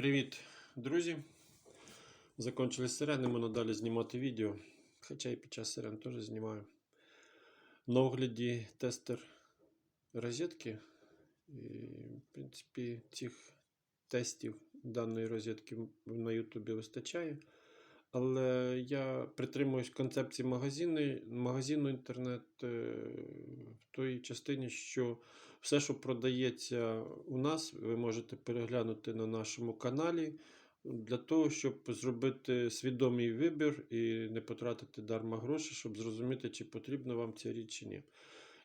Привіт, друзі! Закончили сирени, ми надалі знімати відео. Хоча і під час сирен теж знімаю. На огляді тестер розетки. І, в принципі, цих тестів даної розетки на Ютубі вистачає. Але я притримуюсь концепції магазину, магазину інтернет е, в той частині, що все, що продається у нас, ви можете переглянути на нашому каналі для того, щоб зробити свідомий вибір і не потратити дарма гроші, щоб зрозуміти, чи потрібна вам ця річ чи ні.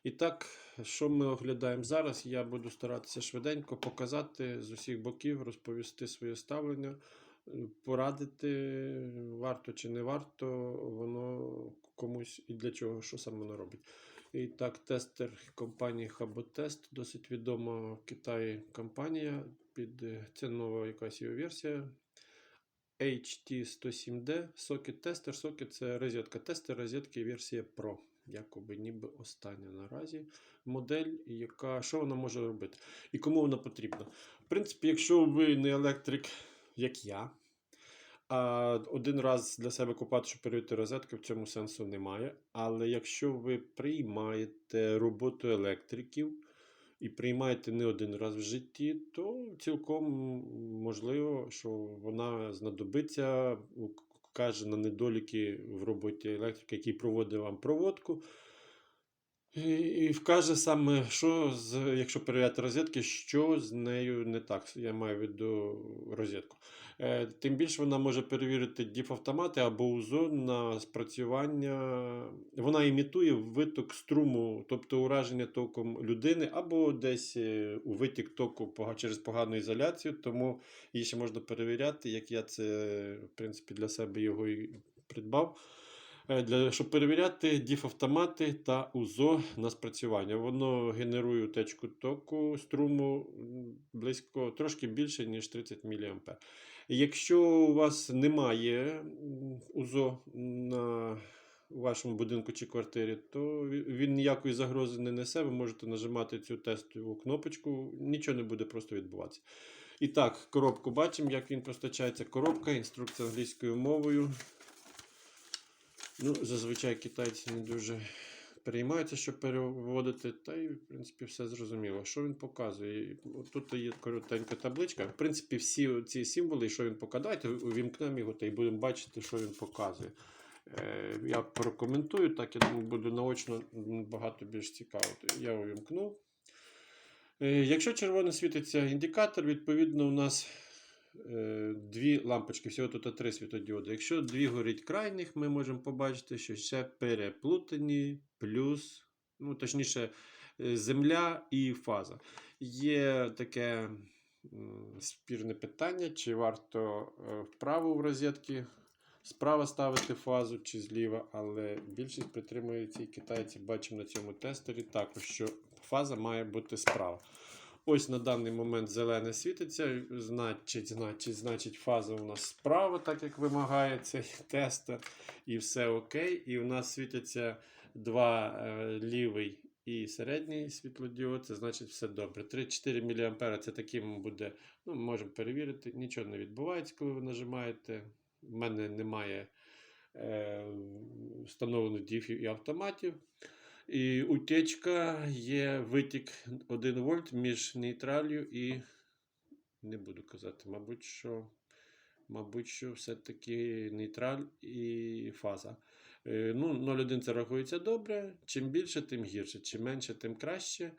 І так, що ми оглядаємо зараз, я буду старатися швиденько показати з усіх боків, розповісти своє ставлення, порадити, варто чи не варто воно комусь і для чого, що саме воно робить. І так, тестер компанії Хаботест, досить відома в Китаї компанія. Під це нова якась його версія. HT107D, Socket Tester. Socket це розетка тестер, розетки версія Pro. Якоби ніби остання наразі модель, яка що вона може робити і кому вона потрібна. В принципі, якщо ви не електрик, як я, а один раз для себе купати, щоб перевірити розетки, в цьому сенсу немає. Але якщо ви приймаєте роботу електриків і приймаєте не один раз в житті, то цілком можливо, що вона знадобиться, каже на недоліки в роботі електрика, який проводить вам проводку. І, вкаже саме, що з, якщо перевіряти розетки, що з нею не так. Я маю в виду розетку. Е, тим більше вона може перевірити діф-автомати або УЗО на спрацювання. Вона імітує виток струму, тобто ураження током людини, або десь е, у витік току через погану ізоляцію, тому її ще можна перевіряти, як я це в принципі для себе його і придбав. Е, Для, щоб перевіряти діф-автомати та УЗО на спрацювання. Воно генерує утечку току струму близько трошки більше, ніж 30 мА. Якщо у вас немає УЗО на вашому будинку чи квартирі, то він ніякої загрози не несе. Ви можете нажимати цю тестову кнопочку, нічого не буде просто відбуватися. І так, коробку бачимо, як він постачається. Коробка, інструкція англійською мовою. Ну, зазвичай китайці не дуже переймаються, щоб переводити, та й, в принципі, все зрозуміло. Що він показує? Тут є коротенька табличка. В принципі, всі ці символи, що він показує, давайте увімкнемо його та й будемо бачити, що він показує. Е, Я прокоментую, так я думаю, буде наочно багато більш цікаво. Я увімкнув. Е, Якщо червоно світиться індикатор, відповідно, у нас дві лампочки, всього тут три світодіоди. Якщо дві горить крайніх, ми можемо побачити, що ще переплутані, плюс, ну, точніше, е, земля і фаза. Є таке спірне питання, чи варто е, вправо в розетки справа ставити фазу чи зліва, але більшість притримується і китайці бачимо на цьому тестері також, що фаза має бути справа. Ось на даний момент зелене світиться, значить, значить, значить фаза у нас справа, так як вимагає цей тестер, і все окей. І у нас світяться два е, лівий і середній світлодіод, це значить все добре. 3-4 мА це таким буде, ну, можемо перевірити, нічого не відбувається, коли ви нажимаєте. У мене немає е, встановлених діфів і автоматів. І утечка є витік 1 вольт між нейтралью і. Не буду казати, мабуть, що, мабуть, що все-таки нейтраль і фаза. Е, ну, 0,1 це рахується добре. Чим більше, тим гірше. Чим менше, тим краще.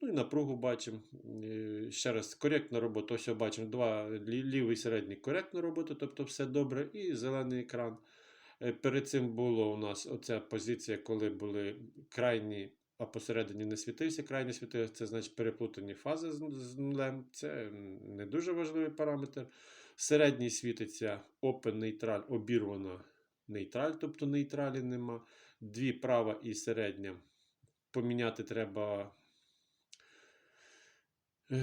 Ну і напругу бачимо. Е, Ще раз, коректна робота. Ось бачимо два лі- лівий середній коректна робота, тобто все добре, і зелений екран. Е, Перед цим було у нас оця позиція, коли були крайні, а посередині не світився, крайні світився, це значить переплутані фази з, з нулем. Це не дуже важливий параметр. Середній світиться open нейтраль, обірвана нейтраль, тобто нейтралі нема. Дві права і середня. Поміняти треба. Е,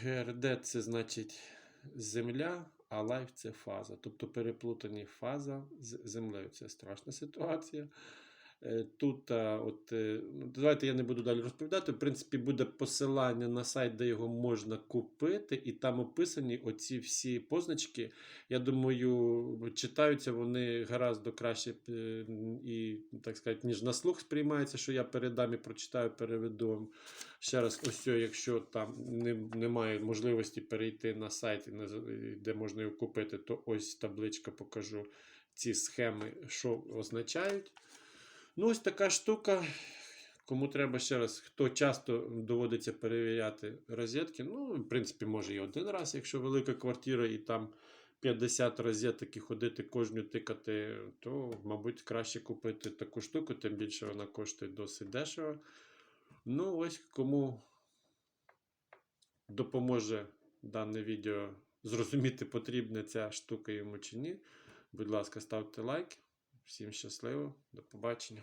ГРД це значить земля, а лайф це фаза. Тобто переплутані фаза з землею. Це страшна ситуація. Е, Тут, от, е, ну, давайте я не буду далі розповідати. В принципі, буде посилання на сайт, де його можна купити, і там описані оці всі позначки. Я думаю, читаються вони гораздо краще е, і, так сказати, ніж на слух сприймається, що я передам і прочитаю, переведу. Ще раз, ось, якщо там немає можливості перейти на сайт, де можна його купити, то ось табличка покажу ці схеми, що означають. Ну, ось така штука. Кому треба ще раз, хто часто доводиться перевіряти розетки, ну, в принципі, може і один раз, якщо велика квартира і там 50 розеток і ходити кожну тикати, то, мабуть, краще купити таку штуку, тим більше вона коштує досить дешево. Ну, ось кому допоможе дане відео зрозуміти, потрібна ця штука йому чи ні. Будь ласка, ставте лайк. Всім щасливо, до побачення.